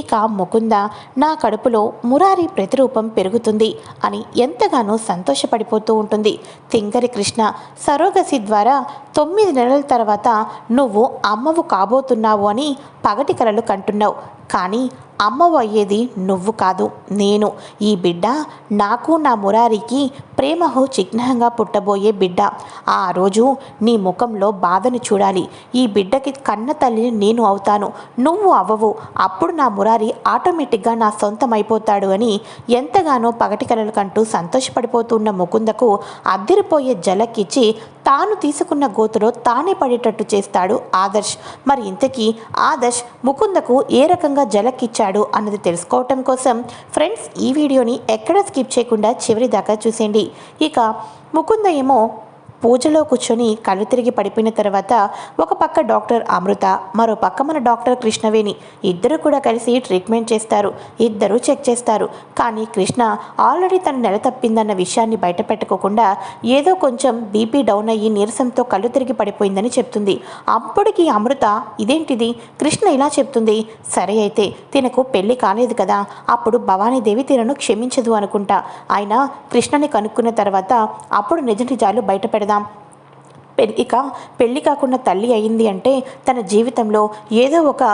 ఇక ముకుంద నా కడుపులో మురారి ప్రతిరూపం పెరుగుతుంది అని ఎంతగానో సంతోషపడిపోతూ ఉంటుంది. తింగరి కృష్ణ సరోగసి ద్వారా తొమ్మిది నెలల తర్వాత నువ్వు అమ్మవు కాబోతున్నావు అని పగటి కలలు కంటున్నావు. కానీ అమ్మవయ్యేది నువ్వు కాదు నేను. ఈ బిడ్డ నాకు నా మురారికి ప్రేమహో చిహ్నంగా పుట్టబోయే బిడ్డ. ఆ రోజు నీ ముఖంలో బాధను చూడాలి. ఈ బిడ్డకి కన్న తల్లిని నేను అవుతాను. నువ్వు అవ్వవు అప్పుడు నా మురారి ఆటోమేటిక్గా నా సొంతం అయిపోతాడు అని ఎంతగానో పగటి కలలు కంటూ సంతోషపడిపోతున్న ముకుందకు అద్దరిపోయే జలక్కిచ్చి తాను తీసుకున్న గోతులో తానే పడేటట్టు చేస్తాడు ఆదర్శ్. మరి ఇంతకీ ఆదర్శ్ ముకుందకు ఏ రకంగా చేశాడు అన్నది తెలుసుకోవటం కోసం ఫ్రెండ్స్ ఈ వీడియోని ఎక్కడ స్కిప్ చేయకుండా చివరి దాకా చూసేయండి. ఇక ముకుంద ఏమో పూజలో కూర్చొని కళ్ళు తిరిగి పడిపోయిన తర్వాత ఒక పక్క డాక్టర్ అమృత మరో పక్క మన డాక్టర్ కృష్ణవేణి. ఇద్దరు కూడా కలిసి ట్రీట్మెంట్ చేస్తారు. ఇద్దరు చెక్ చేస్తారు. కానీ కృష్ణ ఆల్రెడీ తను నెల తప్పిందన్న విషయాన్ని బయట పెట్టుకోకుండా ఏదో కొంచెం బీపీ డౌన్ అయ్యి నీరసంతో కళ్ళు తిరిగి పడిపోయిందని చెప్తుంది. అప్పటికి అమృత ఇదేంటిది? కృష్ణ ఇలా చెప్తుంది. సరే అయితే తినకు పెళ్ళి కాలేదు కదా. అప్పుడు భవానీదేవి తినను క్షమించదు అనుకుంటా. అయినా కృష్ణని కనుక్కున్న తర్వాత అప్పుడు నిజ నిజాలు బయట కదా ఇక పెళ్ళి కాకుండా తల్లి అయింది అంటే తన జీవితంలో ఏదో ఒక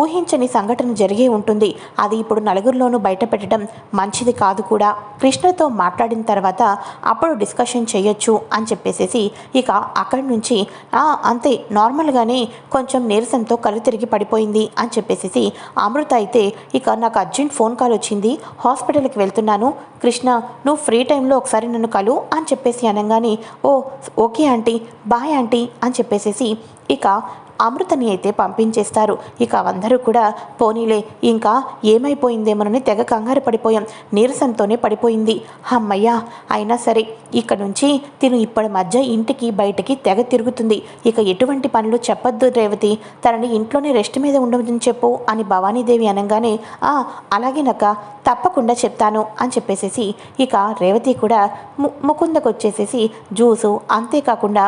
ఊహించని సంఘటన జరిగే ఉంటుంది. అది ఇప్పుడు నలుగురిలోనూ బయట పెట్టడం మంచిది కాదు కూడా. కృష్ణతో మాట్లాడిన తర్వాత అప్పుడు డిస్కషన్ చేయొచ్చు అని చెప్పేసేసి ఇక అక్కడి నుంచి అంతే నార్మల్గానే కొంచెం నీరసంతో కళ్ళు తిరిగి పడిపోయింది అని చెప్పేసేసి అమృత అయితే ఇక నాకు అర్జెంట్ ఫోన్ కాల్ వచ్చింది. హాస్పిటల్కి వెళ్తున్నాను. కృష్ణ నువ్వు ఫ్రీ టైంలో ఒకసారి నన్ను కలు అని చెప్పేసి అనగానే ఓ ఓకే ఆంటీ బాయ్ ఆంటీ అని చెప్పేసేసి ఇక అమృతని అయితే పంపించేస్తారు. ఇక అందరూ కూడా పోనీలే ఇంకా ఏమైపోయిందేమోనని తెగ కంగారు పడిపోయాం. నీరసంతోనే పడిపోయింది. అమ్మయ్యా అయినా సరే ఇక నుంచి తిను ఇప్పటి మధ్య ఇంటికి బయటికి తెగ తిరుగుతుంది. ఇక ఎటువంటి పనులు చెప్పొద్దు రేవతి. తనని ఇంట్లోనే రెస్ట్ మీద ఉండమని చెప్పు అని భవానీదేవి అనగానే "ఆ, అలాగేనక్క తప్పకుండా చెప్తాను అని చెప్పేసేసి ఇక రేవతి కూడా ము ముకుందకు వచ్చేసేసి జ్యూసు అంతేకాకుండా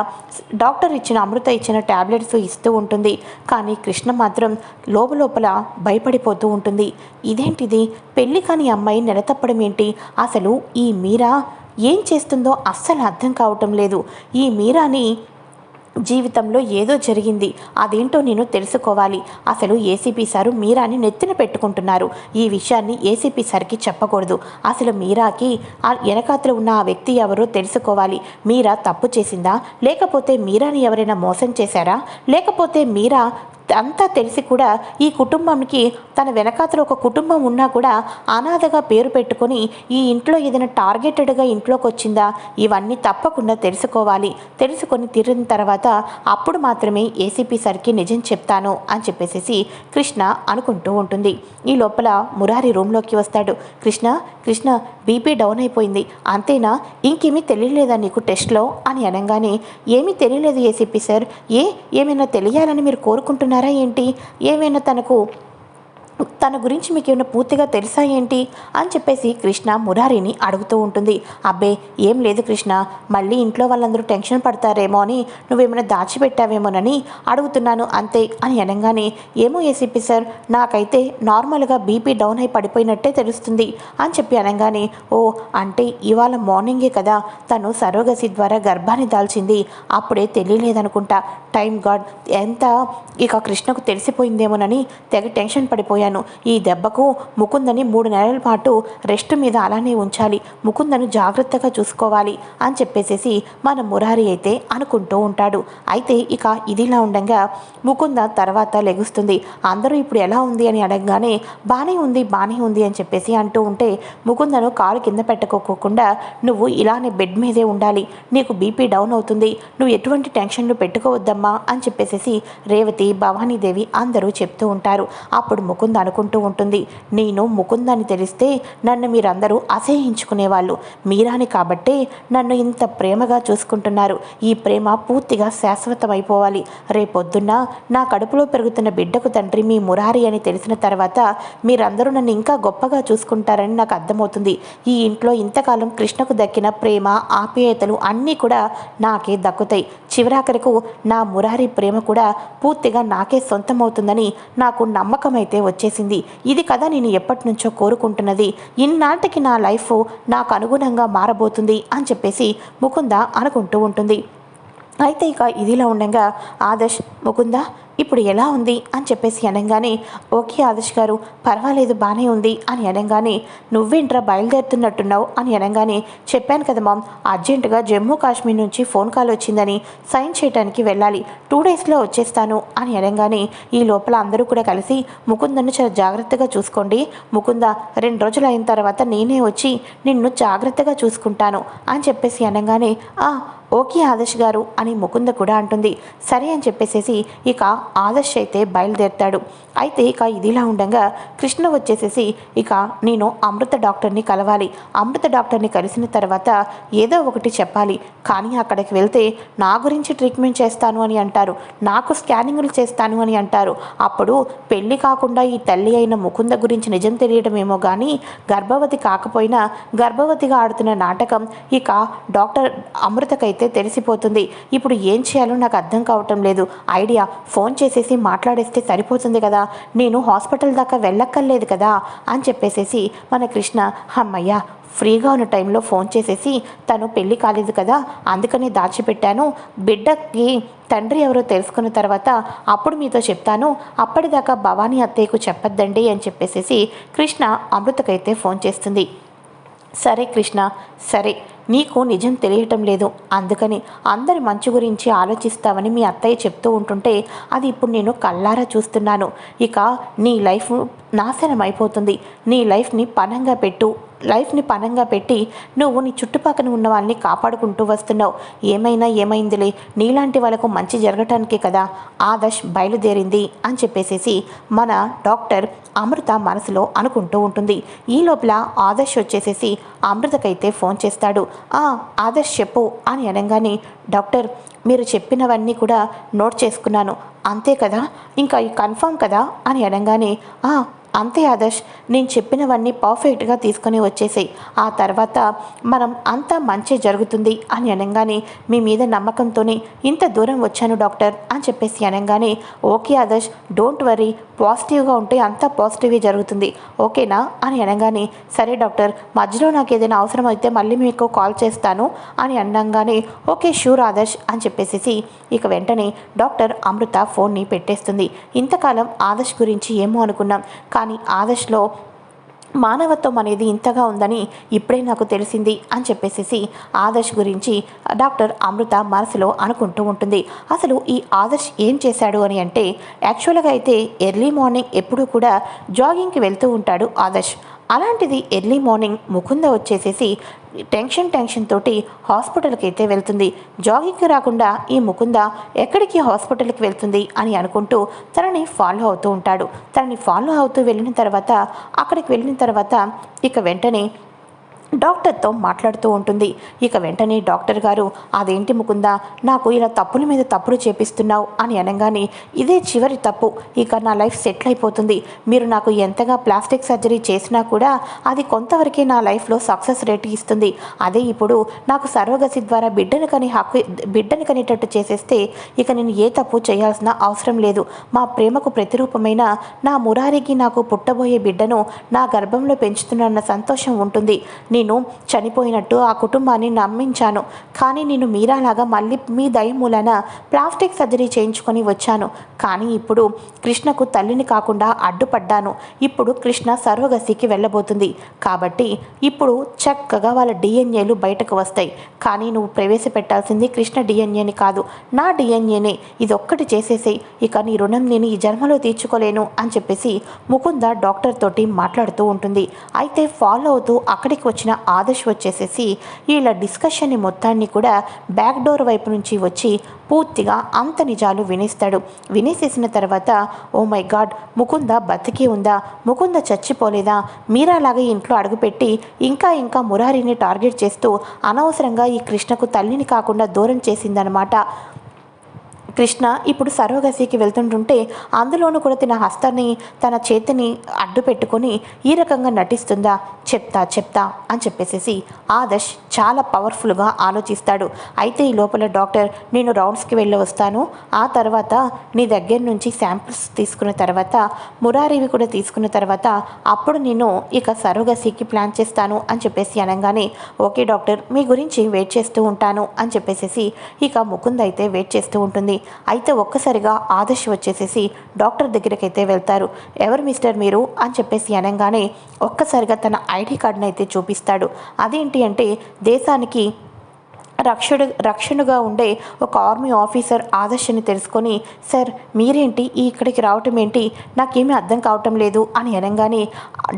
డాక్టర్ ఇచ్చిన అమృత ఇచ్చిన ట్యాబ్లెట్స్ ఇస్తూ ఉంటుంది. కానీ కృష్ణ మాత్రం లోపలోపల భయపడిపోతూ ఉంటుంది. ఇదేంటిది? పెళ్ళి కాని అమ్మాయి నెలతప్పడం ఏంటి? అసలు ఈ మీరా ఏం చేస్తుందో అస్సలు అర్థం కావటం లేదు. ఈ మీరాని జీవితంలో ఏదో జరిగింది. అదేంటో నేను తెలుసుకోవాలి. అసలు ఏసీపీ సారు మీరాని నెత్తిన పెట్టుకుంటున్నారు. ఈ విషయాన్ని ఏసీపీ సార్కి చెప్పకూడదు. అసలు మీరాకి ఆ వెనకాతలు ఉన్న ఆ వ్యక్తి ఎవరో తెలుసుకోవాలి. మీరా తప్పు చేసిందా? లేకపోతే మీరాని ఎవరైనా మోసం చేశారా? లేకపోతే మీరా అంతా తెలిసి కూడా ఈ కుటుంబంకి తన వెనకాతల ఒక కుటుంబం ఉన్నా కూడా అనాథగా పేరు పెట్టుకొని ఈ ఇంట్లో ఏదైనా టార్గెటెడ్గా ఇంట్లోకి వచ్చిందా? ఇవన్నీ తప్పకుండా తెలుసుకోవాలి. తెలుసుకొని తీరిన తర్వాత అప్పుడు మాత్రమే ఏసీపీ సార్కి నిజం చెప్తాను అని చెప్పేసి కృష్ణ అనుకుంటూ ఉంటుంది. ఈ లోపల మురారి రూమ్లోకి వస్తాడు. కృష్ణ కృష్ణ బీపీ డౌన్ అయిపోయింది. అంతేనా? ఇంకేమీ తెలియలేదా నీకు టెస్ట్లో? అని అనగానే ఏమీ తెలియలేదు ఏసీపీ సార్. ఏ? ఏమైనా తెలియాలని మీరు కోరుకుంటున్నారు? ఏంటి? ఏమైనా తనకు తన గురించి మీకు ఏమైనా పూర్తిగా తెలుసా ఏంటి? అని చెప్పేసి కృష్ణ మురారిని అడుగుతూ ఉంటుంది. అబ్బే ఏం లేదు కృష్ణ. మళ్ళీ ఇంట్లో వాళ్ళందరూ టెన్షన్ పడతారేమో అని నువ్వేమైనా దాచిపెట్టావేమోనని అడుగుతున్నాను అంతే అని అనగానే ఏమో ఏసీపీ సార్ నాకైతే నార్మల్గా బీపీ డౌన్ అయి పడిపోయినట్టే తెలుస్తుంది అని చెప్పి అనగానే ఓ అంటే ఇవాళ మార్నింగే కదా తను సరోగసి ద్వారా గర్భాన్ని దాల్చింది. అప్పుడే తెలియలేదనుకుంటా. టైం గాడ్ ఎంత ఇక కృష్ణకు తెలిసిపోయిందేమోనని తెగ టెన్షన్ పడిపోయాను. ఈ దెబ్బకు ముకుందని మూడు నెలల పాటు రెస్ట్ మీద అలానే ఉంచాలి. ముకుందను జాగ్రత్తగా చూసుకోవాలి అని చెప్పేసేసి మన మురారి అయితే అనుకుంటూ ఉంటాడు. అయితే ఇక ఇదిలా ఉండగా ముకుంద తర్వాత లెగుస్తుంది. అందరూ ఇప్పుడు ఎలా ఉంది అని అడగగానే బాగానే ఉంది బాగానే ఉంది అని చెప్పేసి అంటూ ఉంటే ముకుందను కాలు కింద పెట్టుకోకుండా నువ్వు ఇలానే బెడ్ మీదే ఉండాలి. నీకు బీపీ డౌన్ అవుతుంది. నువ్వు ఎటువంటి టెన్షన్లు పెట్టుకోవద్దమ్మా అని చెప్పేసేసి రేవతి భవానీదేవి అందరూ చెప్తూ ఉంటారు. అప్పుడు ముకుంద అనుకుంటూ ఉంటుంది. నేను ముకుందని తెలిస్తే నన్ను మీరందరూ అసహించుకునేవాళ్ళు మీరాని కాబట్టే నన్ను ఇంత ప్రేమగా చూసుకుంటున్నారు. ఈ ప్రేమ పూర్తిగా శాశ్వతమైపోవాలి. రేపొద్దున్న నా కడుపులో పెరుగుతున్న బిడ్డకు తండ్రి మీ మురారి అని తెలిసిన తర్వాత మీరందరూ నన్ను ఇంకా గొప్పగా చూసుకుంటారని నాకు అర్థమవుతుంది. ఈ ఇంట్లో ఇంతకాలం కృష్ణకు దక్కిన ప్రేమ ఆప్యాయతలు అన్నీ కూడా నాకే దక్కుతాయి. చివరాఖరకు నా మురారి ప్రేమ కూడా పూర్తిగా నాకే సొంతమవుతుందని నాకు నమ్మకం అయితే వచ్చేసింది. ఇది కదా నేను ఎప్పటి నుంచో కోరుకుంటున్నది. ఇన్నాటికి నా లైఫ్ నాకు అనుగుణంగా మారబోతుంది అని చెప్పేసి ముకుంద అనుకుంటూ ఉంటుంది. అయితే ఇక ఇదిలా ఉండగా ఆదర్శ్ ముకుందా ఇప్పుడు ఎలా ఉంది? అని చెప్పేసి అనగానే ఓకే ఆదర్శ్ గారు పర్వాలేదు బాగానే ఉంది అని అనగానే నువ్వేంట్రా బయలుదేరుతున్నట్టున్నావు? అని అనగానే చెప్పాను కదా మామ్ అర్జెంటుగా జమ్మూ కాశ్మీర్ నుంచి ఫోన్ కాల్ వచ్చిందని సైన్ చేయడానికి వెళ్ళాలి. టూ డేస్లో వచ్చేస్తాను అని అనగానే ఈ లోపల అందరూ కూడా కలిసి ముకుందను చాలా జాగ్రత్తగా చూసుకోండి. ముకుంద రెండు రోజులు అయిన తర్వాత నేనే వచ్చి నిన్ను జాగ్రత్తగా చూసుకుంటాను అని చెప్పేసి అనగానే ఆ ఓకే ఆదర్శ్ గారు అని ముకుంద కూడా అంటుంది. సరే అని చెప్పేసేసి ఇక ఆదర్శ్ అయితే బయలుదేరుతాడు. అయితే ఇక ఇదిలా ఉండగా కృష్ణ వచ్చేసేసి ఇక నేను అమృత డాక్టర్ని కలవాలి. అమృత డాక్టర్ని కలిసిన తర్వాత ఏదో ఒకటి చెప్పాలి. కానీ అక్కడికి వెళ్తే నా గురించి ట్రీట్మెంట్ చేస్తాను అని అంటారు. నాకు స్కానింగ్లు చేస్తాను అని అంటారు. అప్పుడు పెళ్ళి కాకుండా ఈ తల్లి అయిన ముకుంద గురించి నిజం తెలియడమేమో కానీ గర్భవతి కాకపోయినా గర్భవతిగా ఆడుతున్న నాటకం ఇక డాక్టర్ అమృతకైతే తెలిసిపోతుంది. ఇప్పుడు ఏం చేయాలో నాకు అర్థం కావటం లేదు. ఐడియా ఫోన్ చేసేసి మాట్లాడేస్తే సరిపోతుంది కదా. నేను హాస్పిటల్ దాకా వెళ్ళక్కర్లేదు కదా అని చెప్పేసేసి మన కృష్ణ అమ్మయ్య ఫ్రీగా ఉన్న టైంలో ఫోన్ చేసేసి తను పెళ్ళి కాలేదు కదా అందుకని దాచిపెట్టాను. బిడ్డకి తండ్రి ఎవరో తెలుసుకున్న తర్వాత అప్పుడు మీతో చెప్తాను. అప్పటిదాకా భవానీ అత్తయ్యకు చెప్పొద్దండి అని చెప్పేసేసి కృష్ణ అమృతకైతే ఫోన్ చేస్తుంది. సరే కృష్ణ సరే. నీకు నిజం తెలియటం లేదు. అందుకని అందరి మంచి గురించి ఆలోచిస్తావని మీ అత్తయ్య చెప్తూ ఉంటుంటే అది ఇప్పుడు నేను కళ్ళారా చూస్తున్నాను. ఇక నీ లైఫ్ నాశనం అయిపోతుంది నీ లైఫ్ని పనంగా పెట్టు. లైఫ్ని పనంగా పెట్టి నువ్వు నీ చుట్టుపక్కన ఉన్న వాళ్ళని కాపాడుకుంటూ వస్తున్నావు. ఏమైనా ఏమైందిలే? నీలాంటి వాళ్ళకు మంచి జరగటానికే కదా ఆదర్శ్ బయలుదేరింది అని చెప్పేసేసి మన డాక్టర్ అమృత మనసులో అనుకుంటూ ఉంటుంది. ఈ లోపల ఆదర్శ్ వచ్చేసేసి అమృతకైతే ఫోన్ చేస్తాడు. ఆదర్శ్ చెప్పు అని అనగానే డాక్టర్ మీరు చెప్పినవన్నీ కూడా నోట్ చేసుకున్నాను. అంతే కదా? ఇంకా కన్ఫర్మ్ కదా? అని అనగానే "ఆ, అంతే ఆదర్శ్ నేను చెప్పినవన్నీ పర్ఫెక్ట్గా తీసుకొని వచ్చేసాయి. ఆ తర్వాత మనం అంతా మంచి జరుగుతుంది అని అనగానే మీ మీద నమ్మకంతోనే ఇంత దూరం వచ్చాను డాక్టర్ అని చెప్పేసి అనగానే ఓకే ఆదర్శ్ డోంట్ వరీ పాజిటివ్గా ఉంటే అంతా పాజిటివే జరుగుతుంది ఓకేనా అని అనగానే సరే డాక్టర్ మధ్యలో నాకు ఏదైనా అవసరం అయితే మళ్ళీ మీకు కాల్ చేస్తాను అని అనగానే ఓకే షూర్ ఆదర్శ్ అని చెప్పేసి ఇక వెంటనే డాక్టర్ అమృత ఫోన్ని పెట్టేస్తుంది. ఇంతకాలం ఆదర్శ్ గురించి ఏమో అనుకున్నాం కానీ ఆదర్శ్లో మానవత్వం అనేది ఇంతగా ఉందని ఇప్పుడే నాకు తెలిసింది అని చెప్పేసేసి ఆదర్శ్ గురించి డాక్టర్ అమృత మనసులో అనుకుంటూ ఉంటుంది. అసలు ఈ ఆదర్శ్ ఏం చేశాడు అని అంటే యాక్చువల్గా అయితే ఎర్లీ మార్నింగ్ ఎప్పుడూ కూడా జాగింగ్కి వెళ్తూ ఉంటాడు ఆదర్శ్. అలాంటిది ఎర్లీ మార్నింగ్ ముకుంద వచ్చేసేసి టెన్షన్ టెన్షన్ తోటి హాస్పిటల్కి అయితే వెళ్తుంది. జాగింగ్కి రాకుండా ఈ ముకుంద ఎక్కడికి హాస్పిటల్కి వెళ్తుంది అని అనుకుంటూ తనని ఫాలో అవుతూ ఉంటాడు. తనని ఫాలో అవుతూ వెళ్ళిన తర్వాత అక్కడికి వెళ్ళిన తర్వాత ఇక వెంటనే డాక్టర్తో మాట్లాడుతూ ఉంటుంది. ఇక వెంటనే డాక్టర్ గారు అదేంటి ముకుందా? నాకు ఇలా తప్పుల మీద తప్పులు చేపిస్తున్నావు అని అనగానే ఇదే చివరి తప్పు. ఇక నా లైఫ్ సెటిల్ అయిపోతుంది. మీరు నాకు ఎంతగా ప్లాస్టిక్ సర్జరీ చేసినా కూడా అది కొంతవరకే నా లైఫ్లో సక్సెస్ రేట్ ఇస్తుంది. అదే ఇప్పుడు నాకు సర్వగసి ద్వారా బిడ్డను కని హక్కు బిడ్డను కనేటట్టు చేసేస్తే ఇక నేను ఏ తప్పు చేయాల్సిన అవసరం లేదు. మా ప్రేమకు ప్రతిరూపమైన నా మురారికి నాకు పుట్టబోయే బిడ్డను నా గర్భంలో పెంచుతున్న సంతోషం ఉంటుంది. నేను చనిపోయినట్టు ఆ కుటుంబాన్ని నమ్మించాను. కానీ నేను మీరాలాగా మళ్ళీ మీ దయ మూలన ప్లాస్టిక్ సర్జరీ చేయించుకొని వచ్చాను. కానీ ఇప్పుడు కృష్ణకు తల్లిని కాకుండా అడ్డుపడ్డాను. ఇప్పుడు కృష్ణ సర్వగసికి వెళ్ళబోతుంది. కాబట్టి ఇప్పుడు చక్కగా వాళ్ళ డిఎన్ఏలు బయటకు వస్తాయి. కానీ నువ్వు ప్రవేశపెట్టాల్సింది కృష్ణ డిఎన్ఏని కాదు. నా డిఎన్ఏనే. ఇది ఒక్కటి చేసేసేయి. ఇక నీ రుణం నేను ఈ జన్మలో తీర్చుకోలేను అని చెప్పేసి ముకుంద డాక్టర్ తోటి మాట్లాడుతూ ఉంటుంది. అయితే ఫాలో అవుతూ అక్కడికి వచ్చిన వచ్చిన ఆదర్శ్ వచ్చేసేసి వీళ్ళ డిస్కషన్ని మొత్తాన్ని కూడా బ్యాక్ డోర్ వైపు నుంచి వచ్చి పూర్తిగా అంత నిజాలు వినేస్తాడు. వినేసేసిన తర్వాత ఓ మై గాడ్ ముకుంద బతికి ఉందా? ముకుంద చచ్చిపోలేదా? మీరాలాగా ఇంట్లో అడుగుపెట్టి ఇంకా ఇంకా మురారిని టార్గెట్ చేస్తూ అనవసరంగా ఈ కృష్ణకు తల్లిని కాకుండా దూరం చేసిందనమాట కృష్ణ ఇప్పుడు సరోగసికి వెళ్తుంటుంటే అందులోనూ కూడా తన హస్తాన్ని తన చేతిని అడ్డు పెట్టుకొని ఈ రకంగా నటిస్తుందా? చెప్తా చెప్తా అని చెప్పేసేసి ఆదర్శ్ చాలా పవర్ఫుల్గా ఆలోచిస్తాడు. అయితే ఈ లోపల డాక్టర్ నేను రౌండ్స్కి వెళ్ళి వస్తాను. ఆ తర్వాత నీ దగ్గర నుంచి శాంపిల్స్ తీసుకున్న తర్వాత మురారివి కూడా తీసుకున్న తర్వాత అప్పుడు నేను ఇక సరోగసికి ప్లాన్ చేస్తాను అని చెప్పేసి అనగానే ఓకే డాక్టర్ మీ గురించి వెయిట్ చేస్తూ ఉంటాను అని చెప్పేసేసి ఇక ముకుంద్ అయితే వెయిట్ చేస్తూ ఉంటుంది. అయితే ఒక్కసారిగా ఆదర్శ్ వచ్చేసేసి డాక్టర్ దగ్గరికి అయితే వెళ్తారు. ఎవరు మిస్టర్ మీరు? అని చెప్పేసి అనగానే ఒక్కసారిగా తన ఐడి కార్డును అయితే చూపిస్తాడు. అదేంటి అంటే దేశానికి రక్షుడు రక్షణగా ఉండే ఒక ఆర్మీ ఆఫీసర్ ఆదర్శని తెలుసుకొని సార్ మీరేంటి? ఈ ఇక్కడికి రావటం ఏంటి? నాకేమీ అర్థం కావటం లేదు అని అనగానే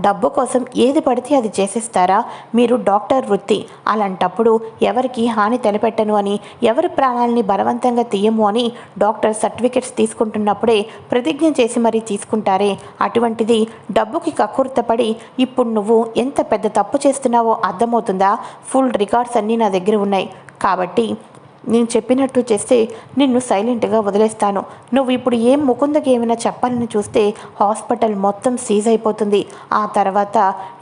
డబ్బు కోసం ఏది పడితే అది చేసేస్తారా? మీరు డాక్టర్ వృత్తి. అలాంటప్పుడు ఎవరికి హాని తెలపెట్టను అని ఎవరి ప్రాణాలని బలవంతంగా తీయము అని డాక్టర్ సర్టిఫికెట్స్ తీసుకుంటున్నప్పుడే ప్రతిజ్ఞ చేసి మరీ తీసుకుంటారే. అటువంటిది డబ్బుకి కక్కుర్తపడి ఇప్పుడు నువ్వు ఎంత పెద్ద తప్పు చేస్తున్నావో అర్థమవుతుందా? ఫుల్ రికార్డ్స్ అన్నీ నా దగ్గర ఉన్నాయి. కాబట్టి నేను చెప్పినట్టు చేస్తే నిన్ను సైలెంట్గా వదిలేస్తాను. నువ్వు ఇప్పుడు ఏం ముకుందకి ఏమైనా చెప్పాలని చూస్తే హాస్పిటల్ మొత్తం సీజ్ అయిపోతుంది. ఆ తర్వాత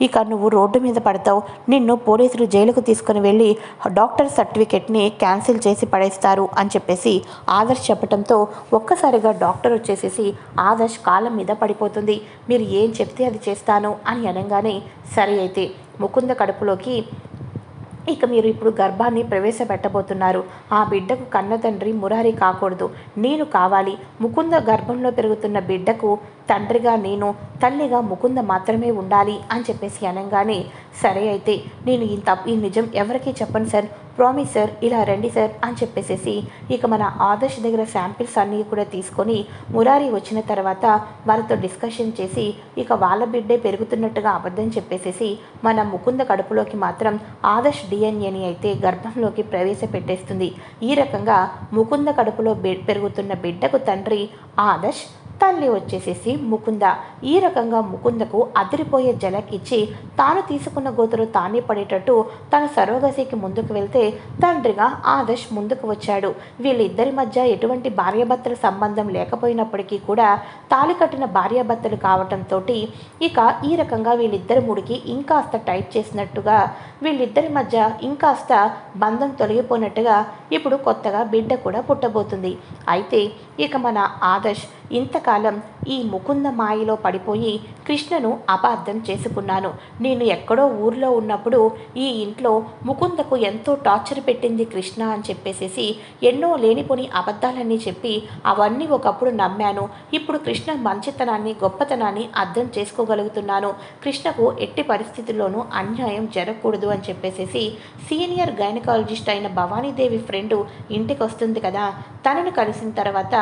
ఇక నువ్వు రోడ్డు మీద పడతావు. నిన్ను పోలీసులు జైలుకు తీసుకుని వెళ్ళి డాక్టర్ సర్టిఫికెట్ని క్యాన్సిల్ చేసి పడేస్తారు అని చెప్పేసి ఆదర్శ్ చెప్పడంతో ఒక్కసారిగా డాక్టర్ వచ్చేసేసి ఆదర్శ్ కాలం మీద పడిపోతుంది. మీరు ఏం చెప్తే అది చేస్తాను అని అనగానే సరే అయితే ముకుంద కడుపులోకి ఇక మీరు ఇప్పుడు గర్భాన్ని ప్రవేశపెట్టబోతున్నారు. ఆ బిడ్డకు కన్న తండ్రి మురారి కాకూడదు. నేను కావాలి. ముకుంద గర్భంలో పెరుగుతున్న బిడ్డకు తండ్రిగా నేను తల్లిగా ముకుంద మాత్రమే ఉండాలి అని చెప్పేసి అనగానే సరే అయితే నేను ఇంత ఈ నిజం ఎవరికీ చెప్పను సార్. ప్రామిస్ సార్ ఇలా రండి సార్ అని చెప్పేసేసి ఇక మన ఆదర్శ్ దగ్గర శాంపిల్స్ అన్నీ కూడా తీసుకొని మురారి వచ్చిన తర్వాత వాళ్ళతో డిస్కషన్ చేసి ఇక వాళ్ళ బిడ్డే పెరుగుతున్నట్టుగా అబద్ధం చెప్పేసేసి మన ముకుంద కడుపులోకి మాత్రం ఆదర్శ్ డిఎన్ఏని అయితే గర్భంలోకి ప్రవేశపెట్టేస్తుంది. ఈ రకంగా ముకుంద కడుపులో పెరుగుతున్న బిడ్డకు తండ్రి ఆదర్శ్ తల్లి వచ్చేసేసి ముకుంద ఈ రకంగా ముకుందకు అదిరిపోయే జలకిచ్చి తాను తీసుకున్న గోతులు తానే పడేటట్టు తన సరోగసికి ముందుకు వెళ్తే తండ్రిగా ఆదర్శ్ ముందుకు వచ్చాడు. వీళ్ళిద్దరి మధ్య ఎటువంటి భార్యాభర్తల సంబంధం లేకపోయినప్పటికీ కూడా తాలి కట్టిన భార్యాభర్తలు కావటంతో ఇక ఈ రకంగా వీళ్ళిద్దరి ముడికి ఇంకాస్త టైట్ చేసినట్టుగా వీళ్ళిద్దరి మధ్య ఇంకాస్త బంధం తొలగిపోయినట్టుగా ఇప్పుడు కొత్తగా బిడ్డ కూడా పుట్టబోతుంది. అయితే ఇక మన ఆదర్శ్ ఇంతకాలం ఈ ముకుంద మాయలో పడిపోయి కృష్ణను అపార్థం చేసుకున్నాను. నేను ఎక్కడో ఊర్లో ఉన్నప్పుడు ఈ ఇంట్లో ముకుందకు ఎంతో టార్చర్ పెట్టింది కృష్ణ అని చెప్పేసేసి ఎన్నో లేనిపోని అబద్ధాలన్నీ చెప్పి అవన్నీ ఒకప్పుడు నమ్మాను. ఇప్పుడు కృష్ణ మంచితనాన్ని గొప్పతనాన్ని అర్థం చేసుకోగలుగుతున్నాను. కృష్ణకు ఎట్టి పరిస్థితుల్లోనూ అన్యాయం జరగకూడదు అని చెప్పేసేసి సీనియర్ గైనకాలజిస్ట్ అయిన భవానీదేవి ఫ్రెండు ఇంటికి వస్తుంది కదా తనను కలిసిన తర్వాత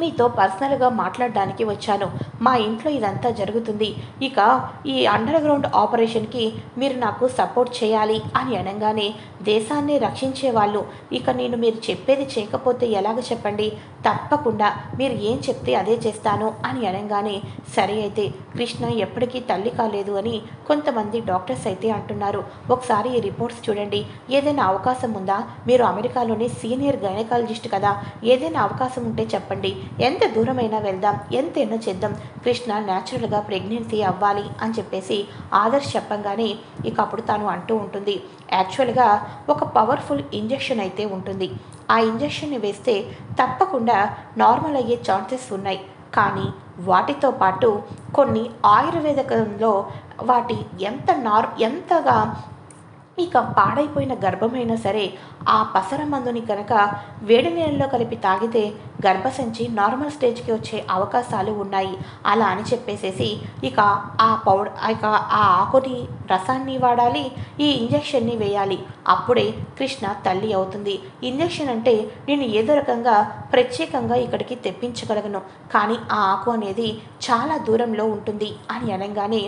మీతో పర్సనల్గా మాట్లాడడానికి వచ్చాను. మా ఇంట్లో ఇదంతా జరుగుతుంది. ఇక ఈ అండర్ గ్రౌండ్ ఆపరేషన్కి మీరు నాకు సపోర్ట్ చేయాలి అని అనగానే దేశాన్ని రక్షించే వాళ్ళు ఇక నేను మీరు చెప్పేది చేయకపోతే ఎలాగ చెప్పండి? తప్పకుండా మీరు ఏం చెప్తే అదే చేస్తాను అని అనగానే సరే అయితే కృష్ణ ఎప్పటికీ తల్లి కాలేదు అని కొంతమంది డాక్టర్స్ అయితే అంటున్నారు. ఒకసారి ఈ రిపోర్ట్స్ చూడండి. ఏదైనా అవకాశం ఉందా? మీరు అమెరికాలోనే సీనియర్ గైనకాలజిస్ట్ కదా. ఏదైనా అవకాశం ఉంటే చెప్పండి. ఎంత దూరమైనా వెళ్దాం ఎంతైనా చేద్దాం. కృష్ణ న్యాచురల్గా ప్రెగ్నెన్సీ అవ్వాలి అని చెప్పేసి ఆదర్శ్ చెప్పంగానే ఇక అప్పుడు తాను అంటూ ఉంటుంది. యాక్చువల్గా ఒక పవర్ఫుల్ ఇంజెక్షన్ అయితే ఉంటుంది. ఆ ఇంజెక్షన్ని వేస్తే తప్పకుండా నార్మల్ అయ్యే ఛాన్సెస్ ఉన్నాయి. కానీ వాటితో పాటు కొన్ని ఆయుర్వేదకంలో వాటి ఎంత నార్ ఎంతగా ఇక పాడైపోయిన గర్భమైనా సరే ఆ పసర మందుని కనుక వేడి నీళ్ళలో కలిపి తాగితే గర్భసంచి నార్మల్ స్టేజ్కి వచ్చే అవకాశాలు ఉన్నాయి. అలా అని చెప్పేసేసి ఇక ఆ పౌడర్ ఇక ఆ ఆకుని రసాన్ని వాడాలి ఈ ఇంజెక్షన్ని వేయాలి. అప్పుడే కృష్ణ తల్లి అవుతుంది. ఇంజెక్షన్ అంటే నేను ఏదో రకంగా ప్రత్యేకంగా ఇక్కడికి తెప్పించగలను. కానీ ఆ ఆకు అనేది చాలా దూరంలో ఉంటుంది అని అనగానే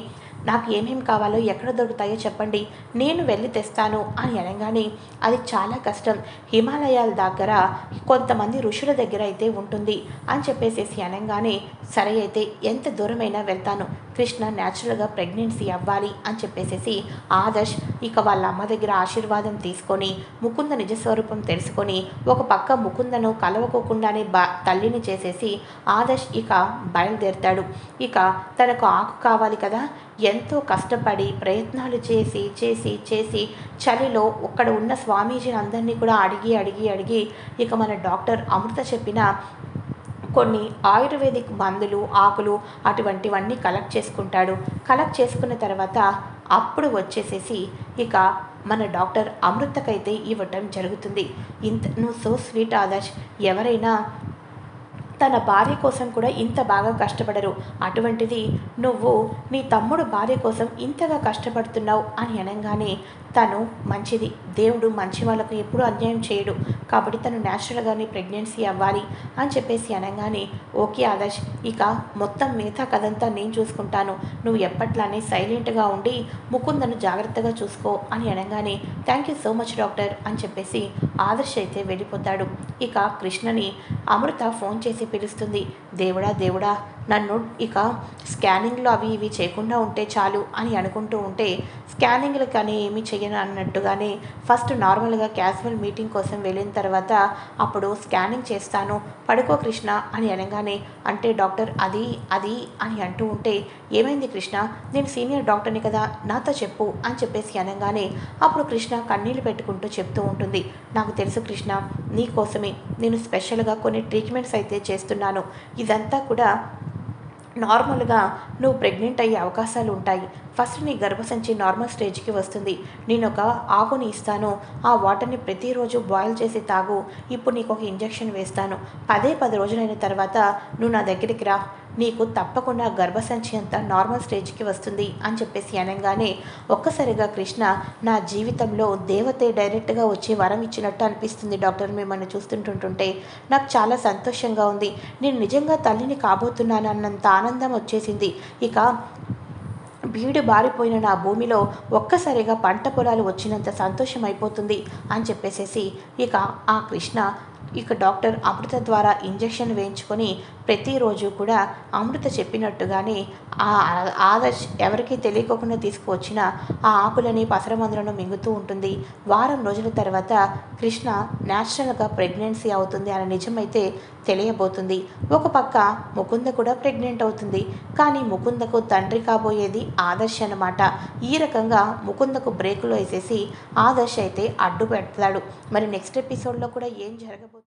నాకు ఏమేమి కావాలో ఎక్కడ దొరుకుతాయో చెప్పండి. నేను వెళ్ళి తెస్తాను అని అనగానే అది చాలా కష్టం. హిమాలయాల దగ్గర కొంతమంది ఋషుల దగ్గర అయితే ఉంటుంది అని చెప్పేసేసి అనగానే సరే అయితే ఎంత దూరమైనా వెళ్తాను. కృష్ణ న్యాచురల్గా ప్రెగ్నెన్సీ అవ్వాలి అని చెప్పేసేసి ఆదర్శ్ ఇక వాళ్ళ అమ్మ దగ్గర ఆశీర్వాదం తీసుకొని ముకుంద నిజస్వరూపం తెలుసుకొని ఒక పక్క ముకుందను కలవకోకుండానే బా తల్లిని చేసేసి ఆదర్శ్ ఇక బయలుదేరుతాడు. ఇక తనకు ఆకు కావాలి కదా ఎంతో కష్టపడి ప్రయత్నాలు చేసి చేసి చేసి చలిలో అక్కడ ఉన్న స్వామీజీని అందరినీ కూడా అడిగి అడిగి అడిగి ఇక మన డాక్టర్ అమృత చెప్పిన కొన్ని ఆయుర్వేదిక్ మందులు ఆకులు అటువంటివన్నీ కలెక్ట్ చేసుకుంటాడు. కలెక్ట్ చేసుకున్న తర్వాత అప్పుడు వచ్చేసేసి ఇక మన డాక్టర్ అమృతకైతే ఇవ్వటం జరుగుతుంది. ఇంత నువ్వు సో స్వీట్ ఆదర్శ్ ఎవరైనా తన భార్య కోసం కూడా ఇంత బాగా కష్టపడరు. అటువంటిది నువ్వు నీ తమ్ముడు భార్య కోసం ఇంతగా కష్టపడుతున్నావు అని అనగానే తను మంచిది దేవుడు మంచి వాళ్ళకు ఎప్పుడూ అన్యాయం చేయడు. కాబట్టి తను న్యాచురల్గానే ప్రెగ్నెన్సీ అవ్వాలి అని చెప్పేసి అనగానే ఓకే ఆదర్శ్ ఇక మొత్తం మిగతా కథంతా నేను చూసుకుంటాను. నువ్వు ఎప్పట్లానే సైలెంట్గా ఉండి ముకుందను జాగ్రత్తగా చూసుకో అని అనగానే thank you so much doctor అని చెప్పేసి ఆదర్శ్ అయితే వెళ్ళిపోతాడు. ఇక కృష్ణని అమృత ఫోన్ చేసి పిలుస్తుంది. దేవుడా దేవుడా నన్ను ఇక స్కానింగ్లో అవి ఇవి చేయకుండా ఉంటే చాలు అని అనుకుంటూ ఉంటే స్కానింగ్లు కానీ ఏమీ చేయను అన్నట్టుగానే ఫస్ట్ నార్మల్గా క్యాజువల్ మీటింగ్ కోసం వెళ్ళిన తర్వాత అప్పుడు స్కానింగ్ చేస్తాను పడుకో కృష్ణ అని అనగానే అంటే డాక్టర్ అది అది అని అంటూ ఉంటే ఏమైంది కృష్ణ? నేను సీనియర్ డాక్టర్ని కదా నాతో చెప్పు అని చెప్పేసి అనగానే అప్పుడు కృష్ణ కన్నీళ్ళు పెట్టుకుంటూ చెప్తూ ఉంటుంది. నాకు తెలుసు కృష్ణ నీ కోసమే. నేను స్పెషల్గా కొన్ని ట్రీట్మెంట్స్ అయితే చేస్తున్నాను. ఇదంతా కూడా నార్మల్గా నువ్వు ప్రెగ్నెంట్ అయ్యే అవకాశాలు ఉంటాయి. ఫస్ట్ నీ గర్భసంచి నార్మల్ స్టేజ్కి వస్తుంది. నేను ఒక ఆకుని ఇస్తాను. ఆ వాటర్ని ప్రతిరోజు బాయిల్ చేసి తాగు. ఇప్పుడు నీకు ఒక ఇంజెక్షన్ వేస్తాను. పదే పది రోజులైన తర్వాత నువ్వు నా దగ్గరికి రా. నీకు తప్పకుండా గర్భసంచి అంతా నార్మల్ స్టేజ్కి వస్తుంది అని చెప్పేసి అనగానే ఒక్కసారిగా కృష్ణ నా జీవితంలో దేవతే డైరెక్ట్గా వచ్చి వరం ఇచ్చినట్టు అనిపిస్తుంది డాక్టర్ మిమ్మల్ని చూస్తుంటుంటుంటే. నాకు చాలా సంతోషంగా ఉంది. నేను నిజంగా తల్లిని కాబోతున్నాను అన్నంత ఆనందం వచ్చేసింది. ఇక బీడు బారిపోయిన నా భూమిలో ఒక్కసారిగా పంట పొలాలు వచ్చినంత సంతోషం అయిపోతుంది అని చెప్పేసేసి ఇక ఆ కృష్ణ ఇక డాక్టర్ అమృత ద్వారా ఇంజెక్షన్ వేయించుకొని ప్రతిరోజు కూడా అమృత చెప్పినట్టుగానే ఆ ఆదర్శ్ ఎవరికీ తెలియకోకుండా తీసుకువచ్చిన ఆ ఆకులని పసరమందులను మింగుతూ ఉంటుంది. వారం రోజుల తర్వాత కృష్ణ న్యాచురల్గా ప్రెగ్నెన్సీ అవుతుంది అనే నిజమైతే తెలియబోతుంది. ఒక పక్క ముకుంద కూడా ప్రెగ్నెంట్ అవుతుంది. కానీ ముకుందకు తండ్రి కాబోయేది ఆదర్శ్ అనమాట ఈ రకంగా ముకుందకు బ్రేకులు వేసేసి ఆదర్శ్ అయితే అడ్డు పెడతాడు మరి నెక్స్ట్ ఎపిసోడ్లో కూడా ఏం జరగబోతుంది